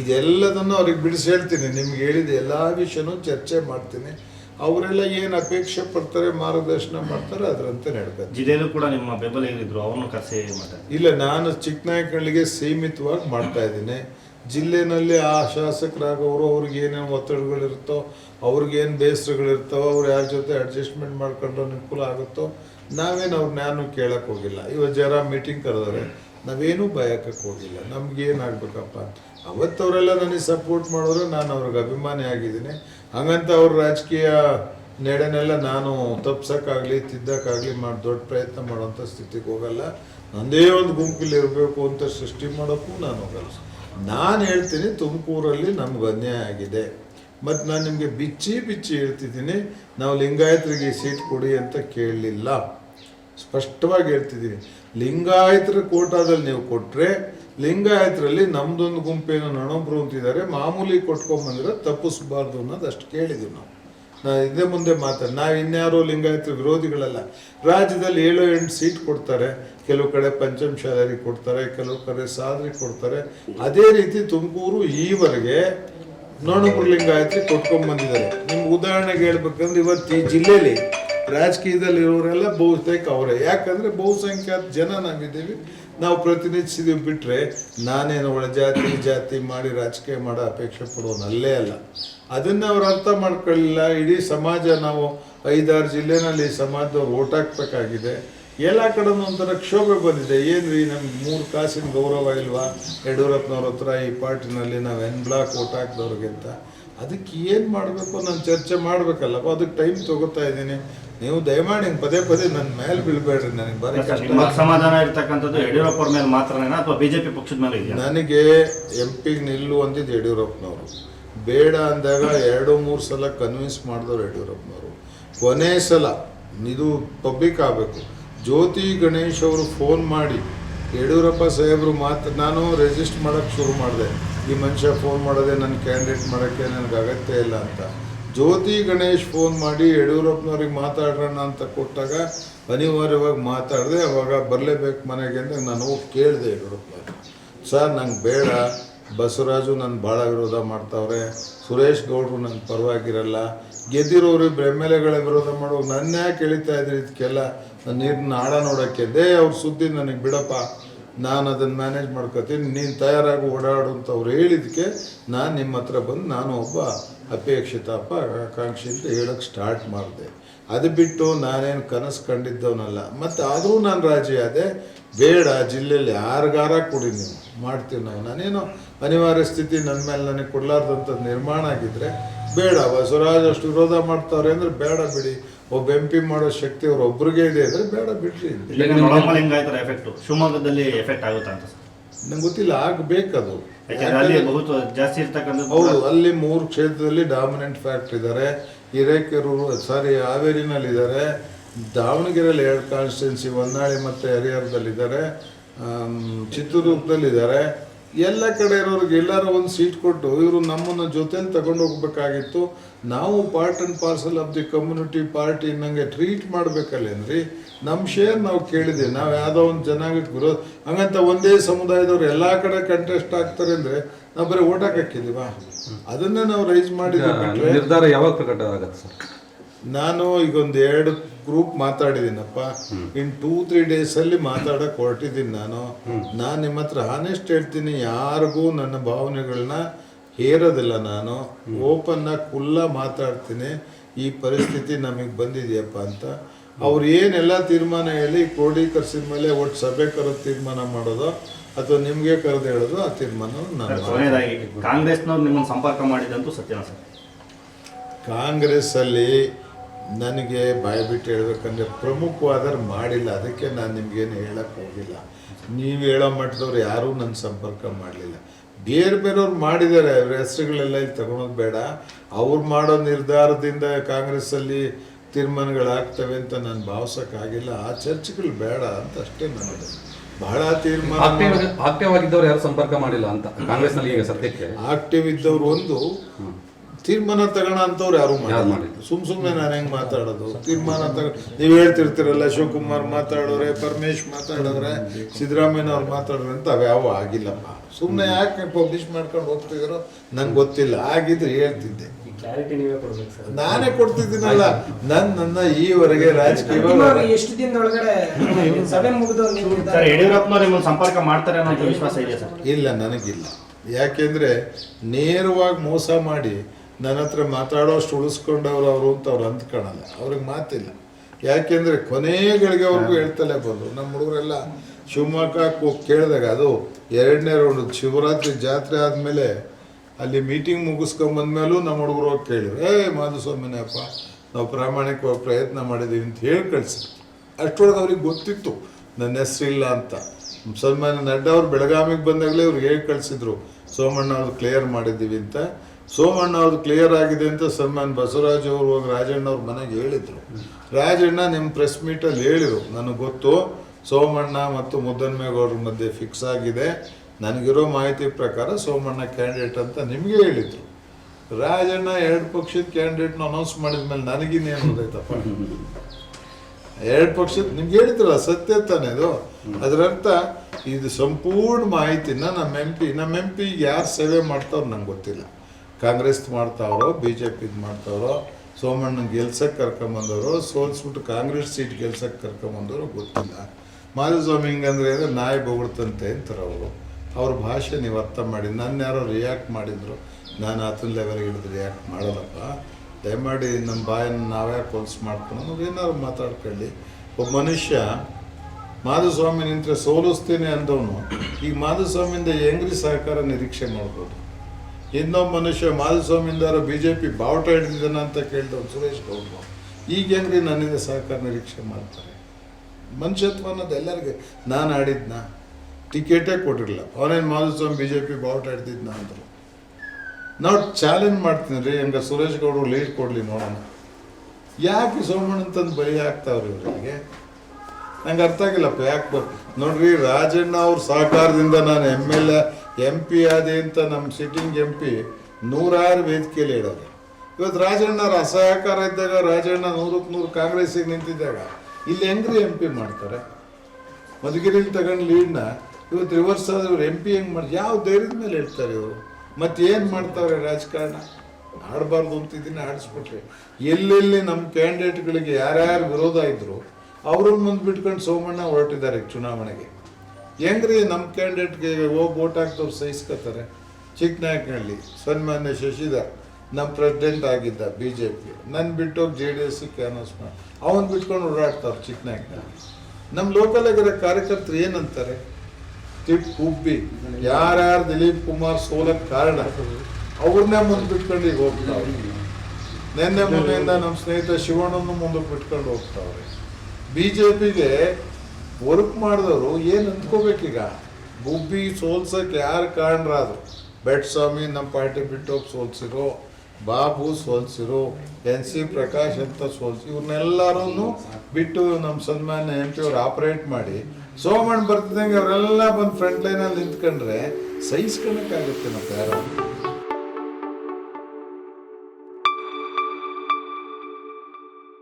ಇದೆಲ್ಲದನ್ನು ಅವ್ರಿಗೆ ಬಿಡಿಸಿ ಹೇಳ್ತೀನಿ. ನಿಮ್ಗೆ ಹೇಳಿದ ಎಲ್ಲ ವಿಷಯನೂ ಚರ್ಚೆ ಮಾಡ್ತೀನಿ. ಅವರೆಲ್ಲ ಏನು ಅಪೇಕ್ಷೆ ಪಡ್ತಾರೆ ಮಾರ್ಗದರ್ಶನ ಮಾಡ್ತಾರೆ ಅದರಂತೆ ನಡ್ತಾರೆ ಜಿಲ್ಲೆಯಲ್ಲೂ ಕೂಡ ನಿಮ್ಮ ಬೆಂಬಲಿಗರಿದ್ರು ಅವ್ರನ್ನು ಕರೆಸಿ ಮಾಡ್ತಾರೆ ಇಲ್ಲ ನಾನು ಚಿಕ್ಕನಾಯಕಗಳಿಗೆ ಸೀಮಿತವಾಗಿ ಮಾಡ್ತಾ ಇದ್ದೀನಿ. ಜಿಲ್ಲೆನಲ್ಲಿ ಆ ಶಾಸಕರಾಗೋರು ಅವ್ರಿಗೆ ಏನೇನು ಒತ್ತಡಗಳಿರುತ್ತೋ ಅವ್ರಿಗೇನು ಬೇಸರಗಳಿರ್ತಾವೋ ಅವ್ರು ಯಾರ ಜೊತೆ ಅಡ್ಜಸ್ಟ್ಮೆಂಟ್ ಮಾಡ್ಕೊಂಡ್ರೆ ಅನುಕೂಲ ಆಗುತ್ತೋ ನಾವೇನು ಅವ್ರನ್ನ ಯಾರನ್ನೂ ಕೇಳಕ್ಕೆ ಹೋಗಿಲ್ಲ. ಇವಾಗ ಜರ ಮೀಟಿಂಗ್ ಕರೆದ್ರೆ ನಾವೇನೂ ಭಯಕ್ಕೆ ಹೋಗಿಲ್ಲ ನಮ್ಗೇನಾಗಬೇಕಪ್ಪ ಅವತ್ತವರೆಲ್ಲ ನನಗೆ ಸಪೋರ್ಟ್ ಮಾಡಿದ್ರೆ ನಾನು ಅವ್ರಿಗೆ ಅಭಿಮಾನಿ ಆಗಿದ್ದೀನಿ. ಹಾಗಂತ ಅವ್ರ ರಾಜಕೀಯ ನೆಡೆನೆಲ್ಲ ನಾನು ತಪ್ಸೋಕ್ಕಾಗಲಿ, ತಿದ್ದಕ್ಕಾಗಲಿ ಮಾಡಿ, ದೊಡ್ಡ ಪ್ರಯತ್ನ ಮಾಡೋಂಥ ಸ್ಥಿತಿಗೆ ಹೋಗಲ್ಲ. ನಂದೇ ಒಂದು ಗುಂಪಲ್ಲಿ ಇರಬೇಕು ಅಂತ ಸೃಷ್ಟಿ ಮಾಡೋಕ್ಕೂ ನಾನು ಹೋಗಲ್ಲ. ನಾನು ಹೇಳ್ತೀನಿ, ತುಮಕೂರಲ್ಲಿ ನಮ್ಗೆ ಅನ್ಯಾಯ ಆಗಿದೆ. ಮತ್ತು ನಾನು ನಿಮಗೆ ಬಿಚ್ಚಿ ಬಿಚ್ಚಿ ಹೇಳ್ತಿದ್ದೀನಿ. ನಾವು ಲಿಂಗಾಯತರಿಗೆ ಸೀಟ್ ಕೊಡಿ ಅಂತ ಕೇಳಲಿಲ್ಲ. ಸ್ಪಷ್ಟವಾಗಿ ಹೇಳ್ತಿದ್ದೀನಿ ಲಿಂಗಾಯತರ ಕೋಟಾದಲ್ಲಿ ನೀವು ಕೊಟ್ಟರೆ ಲಿಂಗಾಯತರಲ್ಲಿ ನಮ್ದೊಂದು ಗುಂಪೇನು ನಣೊಬ್ರು ಅಂತಿದ್ದಾರೆ, ಮಾಮೂಲಿ ಕೊಟ್ಕೊಂಬಂದ್ರೆ ತಪ್ಪಿಸ್ಬಾರ್ದು ಅನ್ನೋದು ಅಷ್ಟು ಕೇಳಿದ್ದೀವಿ ನಾವು. ನಾ ಇದೇ ಮುಂದೆ ಮಾತಾಡಿ ನಾವು ಇನ್ಯಾರೋ ಲಿಂಗಾಯತ ವಿರೋಧಿಗಳಲ್ಲ. ರಾಜ್ಯದಲ್ಲಿ ಏಳು ಎಂಟು ಸೀಟ್ ಕೊಡ್ತಾರೆ. ಕೆಲವು ಕಡೆ ಪಂಚಮಶಾಲರಿಗೆ ಕೊಡ್ತಾರೆ, ಕೆಲವು ಕಡೆ ಸಾದ್ರಿಗೆ ಕೊಡ್ತಾರೆ. ಅದೇ ರೀತಿ ತುಮಕೂರು ಈವರೆಗೆ ನೋಣಪುರ ಲಿಂಗಾಯತ್ರಿ ಕೊಟ್ಕೊಂಡ್ ಬಂದಿದ್ದಾರೆ. ನಿಮ್ಗೆ ಉದಾಹರಣೆಗೆ ಹೇಳ್ಬೇಕಂದ್ರೆ ಇವತ್ತು ಈ ಜಿಲ್ಲೆಯಲ್ಲಿ ರಾಜಕೀಯದಲ್ಲಿ ಇರೋರೆಲ್ಲ ಬಹುತೇಕ ಅವರೇ. ಯಾಕಂದ್ರೆ ಬಹುಸಂಖ್ಯಾತ ಜನ ನಾವಿದ್ದೀವಿ. ನಾವು ಪ್ರತಿನಿಧಿಸಿದೀವಿ ಬಿಟ್ರೆ ನಾನೇನು ಒಳ ಜಾತಿ ಜಾತಿ ಮಾಡಿ ರಾಜಕೀಯ ಮಾಡೋ ಅಪೇಕ್ಷೆ ಪಡೋನಲ್ಲೇ ಅಲ್ಲ ಅದನ್ನ ಅವ್ರು ಅರ್ಥ ಮಾಡ್ಕೊಳ್ಳಿಲ್ಲ. ಇಡೀ ಸಮಾಜ ನಾವು ಐದಾರು ಜಿಲ್ಲೆನಲ್ಲಿ ಸಮಾಜದವ್ರು ಓಟ್ ಹಾಕ್ಬೇಕಾಗಿದೆ ಎಲ್ಲ ಕಡೆನೂ ಒಂಥರ ಕ್ಷೋಭೆ ಬಂದಿದೆ. ಏನ್ರಿ, ನಮ್ಗೆ ಮೂರು ಕಾಸಿನ ಗೌರವ ಇಲ್ವಾ? ಯಡಿಯೂರಪ್ಪನವ್ರ ಹತ್ರ ಈ ಪಾರ್ಟಿನಲ್ಲಿ ನಾವು ಎನ್ ಬ್ಲಾಕ್ ಓಟ್ ಹಾಕ್ದವ್ರಿಗೆ ಅಂತ ಅದಕ್ಕೆ ಏನು ಮಾಡಬೇಕು ನಾನು ಚರ್ಚೆ ಮಾಡಬೇಕಲ್ಲಪ್ಪ ಅದಕ್ಕೆ ಟೈಮ್ ತಗೋತಾ ಇದ್ದೀನಿ. ನೀವು ದಯಮಾಡಿ ಹಿಂಗ್ ಪದೇ ಪದೇ ನನ್ನ ಮೇಲೆ ಬೀಳ್ಬೇಡ್ರಿ ನನಗೆ ಬರೀ ಸಮಾಧಾನ ಇರ್ತಕ್ಕಂಥದ್ದು ಯಡಿಯೂರಪ್ಪ ಅವ್ರ ಮೇಲೆ ಮಾತ್ರನೇನಾ ಅಥವಾ ಬಿಜೆಪಿ ಪಕ್ಷದ ಮೇಲೆ ಇದೆಯಾ? ನನಗೆ ಎಂ ಪಿಗೆ ನಿಲ್ಲು ಅಂದಿದ್ದು ಯಡಿಯೂರಪ್ಪನವರು. ಬೇಡ ಅಂದಾಗ ಎರಡು ಮೂರು ಸಲ ಕನ್ವಿನ್ಸ್ ಮಾಡಿದವರು ಯಡಿಯೂರಪ್ಪನವರು. ಕೊನೆ ಸಲ ಇದು ಪಬ್ಲಿಕ್ ಆಗಬೇಕು. ಜ್ಯೋತಿ ಗಣೇಶ್ ಅವರು ಫೋನ್ ಮಾಡಿ ಯಡಿಯೂರಪ್ಪ ಸಾಹೇಬರು ಮಾತು ನಾನು ರೆಜಿಸ್ಟ್ ಮಾಡೋಕ್ಕೆ ಶುರು ಮಾಡಿದೆ. ಈ ಮನುಷ್ಯ ಫೋನ್ ಮಾಡೋದೇ ನನ್ನ ಕ್ಯಾಂಡಿಡೇಟ್ ಮಾಡೋಕ್ಕೆ ನನಗೆ ಅಗತ್ಯ ಇಲ್ಲ ಅಂತ. ಜ್ಯೋತಿ ಗಣೇಶ್ ಫೋನ್ ಮಾಡಿ ಯಡಿಯೂರಪ್ಪನವ್ರಿಗೆ ಮಾತಾಡೋಣ ಅಂತ ಕೊಟ್ಟಾಗ ಅನಿವಾರ್ಯವಾಗಿ ಮಾತಾಡಿದೆ ಅವಾಗ ಬರಲೇಬೇಕು ಮನೆಗೆ ಅಂತ ನಾನು ಹೋಗಿ ಕೇಳಿದೆ ಯಡಿಯೂರಪ್ಪನವ್ರು. ಸರ್, ನಂಗೆ ಬೇಡ. ಬಸವರಾಜು ನನ್ನ ಭಾಳ ವಿರೋಧ ಮಾಡ್ತಾವ್ರೆ. ಸುರೇಶ್ ಗೌಡ್ರು ನನ್ನ ಪರವಾಗಿರಲ್ಲ. ಗೆದ್ದಿರೋರು ಎಗಳ ವಿರೋಧ ಮಾಡೋ ನನ್ನ ಯಾಕೆ ಇದ್ರಿ ಇದಕ್ಕೆಲ್ಲ ನೀರನ್ನ ಆಡ ನೋಡೋಕ್ಕೆ. ದೇ ಅವ್ರ ಸುದ್ದಿ ನನಗೆ ಬಿಡಪ್ಪ. ನಾನು ಅದನ್ನು ಮ್ಯಾನೇಜ್ ಮಾಡ್ಕೋತೀನಿ, ನೀನು ತಯಾರಾಗಿ ಓಡಾಡು ಅಂತ ಅವ್ರು ಹೇಳಿದ್ದಕ್ಕೆ ನಾನು ನಿಮ್ಮ ಹತ್ರ ಬಂದು ನಾನು ಒಬ್ಬ ಅಪೇಕ್ಷಿತಪ್ಪ ಆಕಾಂಕ್ಷಿ ಅಂತ ಹೇಳೋಕ್ಕೆ ಸ್ಟಾರ್ಟ್ ಮಾಡಿದೆ. ಅದು ಬಿಟ್ಟು ನಾನೇನು ಕನಸು ಕಂಡಿದ್ದವನಲ್ಲ. ಮತ್ತು ಆದರೂ ನಾನು ರಾಜಿ ಬೇಡ, ಜಿಲ್ಲೆಯಲ್ಲಿ ಯಾರಿಗಾರ ಕೊಡಿ ನೀವು ಮಾಡ್ತೀವಿ ನಾವು ನಾನೇನು ಅನಿವಾರ್ಯ ಸ್ಥಿತಿ ನನ್ನ ಮೇಲೆ ನನಗೆ ಕೊಡಲಾರ್ದಂಥದ್ದು ನಿರ್ಮಾಣ ಆಗಿದ್ದರೆ ಬೇಡ. ಬಸವರಾಜ್ ಅಷ್ಟು ವಿರೋಧ ಮಾಡ್ತಾವ್ರೆ ಅಂದರೆ ಬೇಡ ಬಿಡಿ. ಒಬ್ಬ ಎಂ ಪಿ ಮಾಡೋ ಶಕ್ತಿ ಅವ್ರ ಒಬ್ರಿಗೆ ಇದೆ ಅಂದ್ರೆ ಬೇಡ ಬಿಡ್ರಿ ಎಫೆಕ್ಟ್ ಶಿವಮೊಗ್ಗದಲ್ಲಿ ಎಫೆಕ್ಟ್ ಆಗುತ್ತಾ ಅಂತ ಸರ್? ನಂಗೆ ಗೊತ್ತಿಲ್ಲ ಆಗಬೇಕದು. ಜಾಸ್ತಿ ಹೌದು ಅಲ್ಲಿ ಮೂರು ಕ್ಷೇತ್ರದಲ್ಲಿ ಡಾಮಿನೆಂಟ್ ಫ್ಯಾಕ್ಟ್ರಿ ಇದ್ದಾರೆ ಹಿರೇಕೆರೂರು ಸಾರಿ ಹಾವೇರಿನಲ್ಲಿ ಇದ್ದಾರೆ ದಾವಣಗೆರೆಯಲ್ಲಿ ಎರಡು ಕಾನ್ಸ್ಟಿಟ್ಯೂನ್ಸಿ ಹೊನ್ನಾಳಿ ಮತ್ತು ಹರಿಹರದಲ್ಲಿದ್ದಾರೆ. ಚಿತ್ರದುರ್ಗದಲ್ಲಿದ್ದಾರೆ. ಎಲ್ಲ ಕಡೆ ಇರೋರಿಗೆ ಎಲ್ಲರೂ ಒಂದು ಸೀಟ್ ಕೊಟ್ಟು ಇವರು ನಮ್ಮನ್ನು ಜೊತೆಲಿ ತಗೊಂಡು ಹೋಗ್ಬೇಕಾಗಿತ್ತು. ನಾವು part and parcel of the community party ನಂಗೆ ಟ್ರೀಟ್ ಮಾಡ್ಬೇಕಲ್ಲೇನ್ರಿ? ನಮ್ಮ ಶೇರ್ ನಾವು ಕೇಳಿದೆ ನಾವು ಯಾವುದೋ ಒಂದು ಜನಾಂಗಕ್ಕೆ ಬರೋದು ಹಂಗಂತ ಒಂದೇ ಸಮುದಾಯದವ್ರು ಎಲ್ಲ ಕಡೆ ಕಂಟೆಸ್ಟ್ ಆಗ್ತಾರೆ ಅಂದರೆ ನಾವು ಬರೀ ಓಟಕ್ಕೆ ಹಾಕಿದ್ದೀವ ಅದನ್ನೇ ನಾವು ರೈಸ್ ಮಾಡಿದ್ದೀವಿ ನಿರ್ಧಾರ ಯಾವಾಗ ಪ್ರಕಟ ಆಗತ್ತೆ ಸರ್? ನಾನು ಈಗ ಒಂದು ಎರಡು ಗ್ರೂಪ್ ಮಾತಾಡಿದ್ದೀನಪ್ಪ. ಇನ್ ಟೂ ತ್ರೀ ಡೇಸಲ್ಲಿ ಮಾತಾಡಕ್ಕೆ ಹೊರಟಿದ್ದೀನಿ ನಾನು. ನಾನು ನಿಮ್ಮ ಹತ್ರ ಹಾನೆಸ್ಟ್ ಹೇಳ್ತೀನಿ ಯಾರಿಗೂ ನನ್ನ ಭಾವನೆಗಳನ್ನ ಹೇರೋದಿಲ್ಲ ನಾನು. ಓಪನ್ ಆಗಿ ಕುಲ್ಲ ಮಾತಾಡ್ತೀನಿ ಈ ಪರಿಸ್ಥಿತಿ ನಮಗೆ ಬಂದಿದೆಯಪ್ಪ ಅಂತ. ಅವ್ರು ಏನೆಲ್ಲ ತೀರ್ಮಾನ ಹೇಳಿ ಕ್ರೋಢೀಕರಿಸಿದ ಮೇಲೆ ಒಟ್ಟು ಸಭೆ ಕರೆದು ತೀರ್ಮಾನ ಮಾಡೋದು ಅಥವಾ ನಿಮಗೆ ಕರೆದು ಹೇಳೋದು ಆ ತೀರ್ಮಾನ ನಾನು ಕಾಂಗ್ರೆಸ್ನವ್ರು ನಿಮ್ಮನ್ನು ಸಂಪರ್ಕ ಮಾಡಿದಂತೂ ಸತ್ಯನ ಸರ್? ಕಾಂಗ್ರೆಸ್ಸಲ್ಲಿ ನನಗೆ ಬಾಯ್ಬಿಟ್ಟು ಹೇಳ್ಬೇಕಂದ್ರೆ ಪ್ರಮುಖವಾದ್ರೆ ಮಾಡಿಲ್ಲ. ಅದಕ್ಕೆ ನಾನು ನಿಮ್ಗೇನು ಹೇಳಕ್ಕೆ ಹೋಗಿಲ್ಲ. ನೀವು ಹೇಳೋ ಮಟ್ಟದವ್ರು ಯಾರೂ ನನ್ನ ಸಂಪರ್ಕ ಮಾಡಲಿಲ್ಲ. ಬೇರೆ ಬೇರೆಯವ್ರು ಮಾಡಿದ್ದಾರೆ. ಅವ್ರ ಹೆಸರುಗಳೆಲ್ಲ ಇಲ್ಲಿ ತಗೊಳೋದು ಬೇಡ. ಅವ್ರು ಮಾಡೋ ನಿರ್ಧಾರದಿಂದ ಕಾಂಗ್ರೆಸ್ಸಲ್ಲಿ ತೀರ್ಮಾನಗಳಾಗ್ತವೆ ಅಂತ ನಾನು ಭಾವಿಸೋಕ್ಕಾಗಿಲ್ಲ. ಆ ಚರ್ಚೆಗಳು ಬೇಡ ಅಂತ ಅಷ್ಟೇ ನಾನು ಬಹಳ ತೀರ್ಮಾನ ಆಕ್ಟಿವ್ ಆಗಿದ್ದವ್ರು ಯಾರು ಸಂಪರ್ಕ ಮಾಡಿಲ್ಲ ಅಂತ ಕಾಂಗ್ರೆಸ್ನಲ್ಲಿ ಈಗ ಸದ್ಯಕ್ಕೆ. ಆಕ್ಟಿವ್ ಇದ್ದವ್ರು ಒಂದು. ತೀರ್ಮಾನ ತಗೋಣ ಅಂತವ್ರು ಯಾರು ಮಾಡಿದ್ರು ಸುಮ್ ಸುಮ್ಮನೆ ನಾನು ಹೆಂಗ್ ಮಾತಾಡೋದು? ತೀರ್ಮಾನ ತಗ ನೀವು ಹೇಳ್ತಿರ್ತೀರಲ್ಲ ಶಿವಕುಮಾರ್ ಮಾತಾಡೋರೆ ಪರಮೇಶ್ ಮಾತಾಡೋರೆ ಸಿದ್ದರಾಮಯ್ಯ ಅವ್ರು ಮಾತಾಡೋರೆ ಅಂತ ಅವ್ಯಾವ ಆಗಿಲ್ಲಪ್ಪ. ಸುಮ್ಮನೆ ಯಾಕೆ ಪಬ್ಲಿಷ್ ಮಾಡ್ಕೊಂಡು ಹೋಗ್ತಿದ್ರು ನಂಗೆ ಗೊತ್ತಿಲ್ಲ. ಆಗಿದ್ರೆ ಹೇಳ್ತಿದ್ದೆ. ಕ್ಲಾರಿಟಿ ನೀವೇ ಕೊಡ್ಬೇಕು ಸರ್. ನಾನೇ ಕೊಡ್ತಿದ್ದೀನಲ್ಲ. ನನ್ ನನ್ನ ಈವರೆಗೆ ರಾಜಕೀಯ ಎಷ್ಟು ದಿನದೊಳಗಡೆ ಸಭೆ ಮುಗಿದು ಯಡಿಯೂರಪ್ಪನವ್ರು ಸಂಪರ್ಕ ಮಾಡ್ತಾರೆ ಅನ್ನೋ ವಿಶ್ವಾಸ ಇದೆ ಸರ್? ಇಲ್ಲ ನನಗಿಲ್ಲ. ಯಾಕೆಂದ್ರೆ ನೇರವಾಗಿ ಮೋಸ ಮಾಡಿ ನನ್ನ ಹತ್ರ ಮಾತಾಡೋಷ್ಟು ಉಳಿಸ್ಕೊಂಡವ್ರು ಅವರು ಅಂತ ಅವ್ರು ಅಂದ್ಕೊಳಲ್ಲ ಅವ್ರಿಗೆ ಮಾತಿಲ್ಲ. ಯಾಕೆಂದ್ರೆ ಕೊನೆಗಳಿಗೆವರೆಗೂ ಹೇಳ್ತಲೇ ಬಂದರು. ನಮ್ಮ ಹುಡುಗರೆಲ್ಲ ಶಿವಮೊಗ್ಗ ಕೇಳಿದಾಗ ಅದು ಎರಡನೇ ರೌಂಡ್ ಶಿವರಾತ್ರಿ ಜಾತ್ರೆ ಆದಮೇಲೆ ಅಲ್ಲಿ ಮೀಟಿಂಗ್ ಮುಗಿಸ್ಕೊಂಬಂದ್ಮೇಲೂ ನಮ್ಮ ಹುಡುಗರು ಹೋಗಿ ಕೇಳಿದ್ರು. ಏ, ಮಾಧುಸ್ವಾಮಿನಪ್ಪ, ನಾವು ಪ್ರಾಮಾಣಿಕವಾಗಿ ಪ್ರಯತ್ನ ಮಾಡಿದ್ದೀವಿ ಅಂತ ಹೇಳಿ ಕಳಿಸಿದ್ರು. ಅಷ್ಟೊಳಗೆ ಅವ್ರಿಗೆ ಗೊತ್ತಿತ್ತು, ನನ್ನ ಹೆಸರಿಲ್ಲ ಅಂತ ಸನ್ಮಾನ್ಯ ನಡ್ಡಾ ಅವ್ರು ಬೆಳಗಾವಿಗೆ ಬಂದಾಗಲೇ ಅವ್ರಿಗೆ ಹೇಳಿ ಕಳಿಸಿದ್ರು, ಸೋಮಣ್ಣ ಅವ್ರು ಕ್ಲಿಯರ್ ಮಾಡಿದ್ದೀವಿ ಅಂತ. ಸೋಮಣ್ಣ ಅವ್ರದ್ದು ಕ್ಲಿಯರ್ ಆಗಿದೆ ಅಂತ ಸನ್ಮಾನ್ ಬಸವರಾಜ್ ಅವರು ಹೋಗಿ ರಾಜಣ್ಣ ಅವ್ರ ಮನೆಗೆ ಹೇಳಿದ್ರು. ರಾಜಣ್ಣ ನಿಮ್ಮ ಪ್ರೆಸ್ ಮೀಟಲ್ಲಿ ಹೇಳಿದ್ರು, ನನಗೆ ಗೊತ್ತು, ಸೋಮಣ್ಣ ಮತ್ತು ಮುದ್ದನ್ಮೇಗೌಡ್ರ ಮಧ್ಯೆ ಫಿಕ್ಸ್ ಆಗಿದೆ. ನನಗಿರೋ ಮಾಹಿತಿ ಪ್ರಕಾರ ಸೋಮಣ್ಣ ಕ್ಯಾಂಡಿಡೇಟ್ ಅಂತ ನಿಮಗೆ ಹೇಳಿದ್ರು. ರಾಜಣ್ಣ ಎರಡು ಪಕ್ಷದ ಕ್ಯಾಂಡಿಡೇಟ್ನ ಅನೌನ್ಸ್ ಮಾಡಿದ್ಮೇಲೆ ನನಗಿನ್ನೇನು ಗೊತ್ತಾಯ್ತಪ್ಪ? ಎರಡು ಪಕ್ಷದ, ನಿಮ್ಗೆ ಹೇಳಿದ್ರಲ್ಲ, ಸತ್ಯ ತಾನೇ ಇದು ಅದರರ್ಥ ಇದು ಸಂಪೂರ್ಣ ಮಾಹಿತಿನ ನಮ್ಮ ಎಂ ಪಿ ನಮ್ಮ ಎಂ ಪಿ ಯಾರು ಸೇವೆ ಮಾಡ್ತಾವ್ರು ನಂಗೆ ಗೊತ್ತಿಲ್ಲ. ಕಾಂಗ್ರೆಸ್ ಮಾಡ್ತಾವ್ರೋ ಬಿ ಜೆ ಪಿದು ಮಾಡ್ತಾವ್ರೋ, ಸೋಮಣ್ಣ ಗೆಲ್ಸಕ್ಕೆ ಕರ್ಕೊಂಬಂದವರು, ಸೋಲ್ಸ್ಬಿಟ್ಟು ಕಾಂಗ್ರೆಸ್ ಸೀಟ್ ಗೆಲ್ಸಕ್ಕೆ ಕರ್ಕೊಂಬಂದವರು ಗೊತ್ತಿಲ್ಲ. ಮಾಧುಸ್ವಾಮಿ ಹಿಂಗಂದ್ರೆ ಅಂದ್ರೆ ನಾಯಿ ಬೊಗಳ್ತಂತೆ ಅಂತಾರೆ ಅವರು. ಅವ್ರ ಭಾಷೆ ನೀವು ಅರ್ಥ ಮಾಡಿ. ನನ್ನ ಯಾರೋ ರಿಯಾಕ್ಟ್ ಮಾಡಿದ್ರು. ನಾನು ಆತನ ಲೆವೆಲ್ಗೆ ಹಿಡಿದು ರಿಯಾಕ್ಟ್ ಮಾಡಲ್ಲಪ್ಪ. ದಯಮಾಡಿ ನಮ್ಮ ಬಾಯನ್ನು ನಾವೇ ಕೋಲ್ಸ್ ಮಾಡ್ಕೊಂಡು ಏನಾದ್ರು ಮಾತಾಡ್ಕೊಳ್ಳಿ. ಒಬ್ಬ ಮನುಷ್ಯ, ಮಾಧುಸ್ವಾಮಿ ನಿಂತರೆ ಸೋಲಿಸ್ತೀನಿ ಅಂದವನು, ಈಗ ಮಾಧುಸ್ವಾಮಿಯಿಂದ ಹೆಂಗ್ರಿ ಸಹಕಾರ ನಿರೀಕ್ಷೆ ಮಾಡ್ಬೋದು? ಇನ್ನೊಬ್ಬ ಮನುಷ್ಯ ಮಾಧುಸ್ವಾಮಿಯಿಂದ ಬಿ ಜೆ ಪಿ ಬಾವುಟ ಹಿಡಿದಿದ್ದಾನ ಅಂತ ಕೇಳಿದವ್ರು ಸುರೇಶ್ ಗೌಡ್ರು, ಈಗ ಹೆಂಗ್ರಿ ನನ್ನಿಂದ ಸಹಕಾರ ನಿರೀಕ್ಷೆ ಮಾಡ್ತಾರೆ? ಮನುಷ್ಯತ್ವ ಅನ್ನೋದು ಎಲ್ಲರಿಗೆ, ನಾನು ಆಡಿದ್ನ? ಟಿಕೆಟೇ ಕೊಟ್ಟಿರಲಿಲ್ಲ. ಅವನೇನು ಮಾಧುಸ್ವಾಮಿ ಬಿ ಜೆ ಪಿ ಬಾವುಟ ಹಿಡ್ದಿದ್ನ ಅಂದರು. ನಾವು ಚಾಲೆಂಜ್ ಮಾಡ್ತೀನಿ ರೀ, ಹಂಗೆ ಸುರೇಶ್ ಗೌಡರು ಲೀಡ್ ಕೊಡಲಿ ನೋಡೋಣ. ಯಾಕೆ ಸೋಮಣ್ಣ ಭಯ ಹಾಕ್ತಾವ್ರಿ ಇವರಿಗೆ? ನಂಗೆ ಅರ್ಥ ಆಗಿಲ್ಲಪ್ಪ, ಯಾಕೆ ಬರ್ ನೋಡ್ರಿ ರಾಜಣ್ಣ ಅವ್ರ ಸಹಕಾರದಿಂದ ನಾನು ಎಂ ಎಲ್ ಎಂ ಪಿ ಆದೆ ಅಂತ ನಮ್ಮ ಸಿಟ್ಟಿಂಗ್ ಎಂ ಪಿ ನೂರಾರು ವೇದಿಕೆಯಲ್ಲಿ ಹೇಳೋದು ಇವತ್ತು ರಾಜಣ್ಣ ಅಸಹಕಾರ ಇದ್ದಾಗ, ರಾಜಣ್ಣ ನೂರಕ್ಕೆ ನೂರು ಕಾಂಗ್ರೆಸ್ಸಿಗೆ ನಿಂತಿದ್ದಾಗ ಇಲ್ಲಿ ಹೆಂಗ್ರಿ ಎಂ ಪಿ ಮಾಡ್ತಾರೆ? ಮಧುಗಿರಿಲಿ ತಗೊಂಡು ಲೀಡ್ನ ಇವತ್ತು ರಿವರ್ಸ್ ಆದ್ರೆ ಎಂ ಪಿ ಹೆಂಗೆ ಮಾಡಿ, ಯಾವ ಧೈರ್ಯದ ಮೇಲೆ ಹೇಳ್ತಾರೆ ಇವರು? ಏನು ಮಾಡ್ತಾವ್ರೆ ರಾಜಕಾರಣ? ಆಡಬಾರ್ದು ಅಂತಿದ್ದೀನಿ ಆಡಿಸ್ಬಿಟ್ರೆ. ಎಲ್ಲೆಲ್ಲಿ ನಮ್ಮ ಕ್ಯಾಂಡಿಡೇಟ್ಗಳಿಗೆ ಯಾರ್ಯಾರು ವಿರೋಧ ಇದ್ದರು ಅವ್ರನ್ನ ಮುಂದೆ ಬಿಟ್ಕೊಂಡು ಸೋಮಣ್ಣ ಹೊರಟಿದ್ದಾರೆ ಚುನಾವಣೆಗೆ. ಹೆಂಗ್ರಿ ನಮ್ಮ ಕ್ಯಾಂಡಿಡೇಟ್ಗೆ ಹೋಗಿ ಓಟ್ ಹಾಕ್ತವ್ರು ಸಹಿಸ್ಕೋತಾರೆ? ಚಿಕ್ಕನಾಯಕನಹಳ್ಳಿ, ಸನ್ಮಾನ್ಯ ಶಶಿಧರ್ ನಮ್ಮ ಪ್ರೆಸಿಡೆಂಟ್ ಆಗಿದ್ದ ಬಿ ಜೆ ಪಿ ನನ್ನ ಬಿಟ್ಟೋಗಿ ಜೆ ಡಿ ಎಸ್ಗೆ ಅನೌನ್ಸ್ ಮಾಡಿ ಅವನ್ ಬಿಟ್ಕೊಂಡು ಓಡಾಡ್ತಾವ್ರು ಚಿಕ್ಕನಾಯಕನಹಳ್ಳಿ. ನಮ್ಮ ಲೋಕಲ್ ಆಗಿರೋ ಕಾರ್ಯಕರ್ತರು ಏನಂತಾರೆ? ಟಿಪ್ ಉಬ್ಬಿ. ಯಾರ್ಯಾರು ದಿಲೀಪ್ ಕುಮಾರ್ ಸೋಲಕ್ಕೆ ಕಾರಣ? ಅವ್ರನ್ನೇ ಮುಂದೆ ಬಿಟ್ಕೊಂಡು ಈಗ ಹೋಗ್ತಾವ್ರೆ. ನಿನ್ನೆ ಮೊನ್ನೆಯಿಂದ ನಮ್ಮ ಸ್ನೇಹಿತ ಶಿವಣ್ಣನ್ನು ಮುಂದಕ್ಕೆ ಬಿಟ್ಕೊಂಡು ಹೋಗ್ತಾವ್ರೆ. ಬಿ ಜೆ ಪಿಗೆ ವರ್ಕ್ ಮಾಡಿದವರು ಏನು ಅಂದ್ಕೋಬೇಕೀಗ? ಗುಬ್ಬಿ ಸೋಲ್ಸಕ್ಕೆ ಯಾರು ಕಾರಣರಾದ್ರು ಬೆಟ್ ಸ್ವಾಮಿ ನಮ್ಮ ಪಾರ್ಟಿ ಬಿಟ್ಟು ಸೋಲ್ಸಿರೋ, ಬಾಬು ಸೋಲ್ಸಿರೋ, ಎನ್ ಸಿ ಪ್ರಕಾಶ್ ಅಂತ ಸೋಲ್ಸಿ ಇವ್ರನ್ನೆಲ್ಲರೂ ಬಿಟ್ಟು ನಮ್ಮ ಸನ್ಮಾನ್ಯ ಎಂ ಪಿ ಅವ್ರು ಆಪರೇಟ್ ಮಾಡಿ, ಸೋಮಣ್ಣ ಬರ್ತಿದ್ದಂಗೆ ಅವರೆಲ್ಲ ಬಂದು ಫ್ರಂಟ್ ಲೈನಲ್ಲಿ ನಿಂತ್ಕೊಂಡ್ರೆ ಸಹಿಸ್ಕೊಳಕ್ಕಾಗುತ್ತೆ ನಮ್ಮ ಯಾರು.